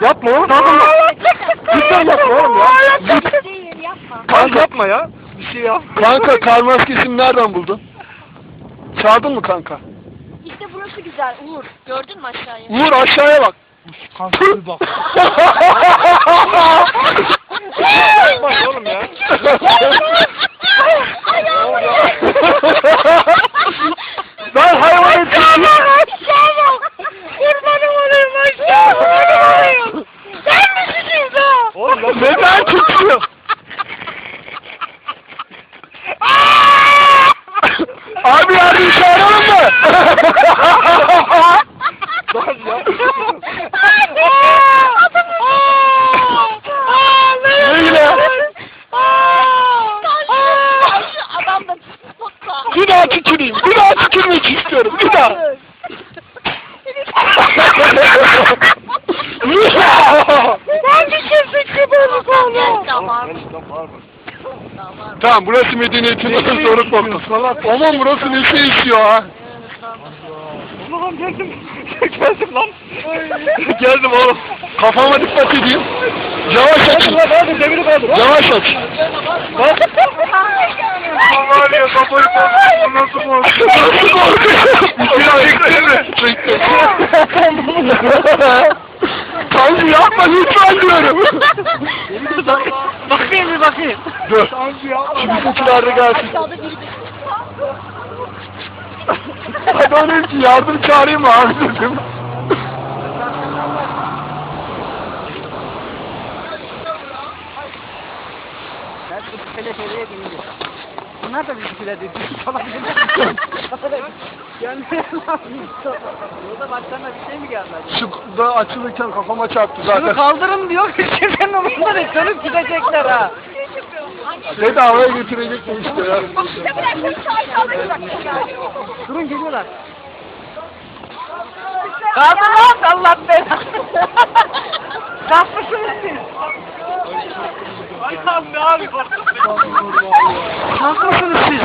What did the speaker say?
Yapma oğlum. Yapma. Lütfen yapma oğlum ya. Değil yapma. Kanka yapma ya. Bir şey yap. Kanka kar maskesini nereden buldun? Çaldın mı kanka? İşte burası güzel Uğur. Gördün mü aşağıyı? Vur aşağıya bak. Kanka bir. Bak Oğlum lan neden tutuyor? Abi yardım çağıralım mı? Lan ya. Bir daha tüküreyim. Bir daha tükürmek istiyorum. Bir daha. Ben düşürsün kıbırlık onu. Tamam. burası medeniyetin doruk noktası. Aman burası ne şey istiyor ha. Ulan geldim. geldim lan. Geldim oğlum. Kafama dikkat edeyim. Yavaş aç. Hadi demiri kaldır. Yavaş aç. Bak. Var ya kafayı bozdu. Nasıl bozdu? Nasıl bozdu? Ya bekle mi? Bekle. Tanrı yapma lütfen diyorum. Bakayım bir bakayım. Dur. Şimdi de gelsin. Hadi onun için yardım çağırayım abi dedim. Ben bu tepele tepeleye bindim. Bunlar da bizimkiler. Bizim olabilir. Yani Yolda başlarına bir şey mi geldi acaba? Şu da açılırken kafama çarptı Şunu zaten. kaldırın diyor ki kimsenin umurunda değil. Dönüp gidecekler ha. Bedavaya getirecek mi işte ya? Durun geliyorlar. Kaldır lan Allah belanı. Kalkmışsınız siz. Ay abi abi. Kalkmışsınız siz.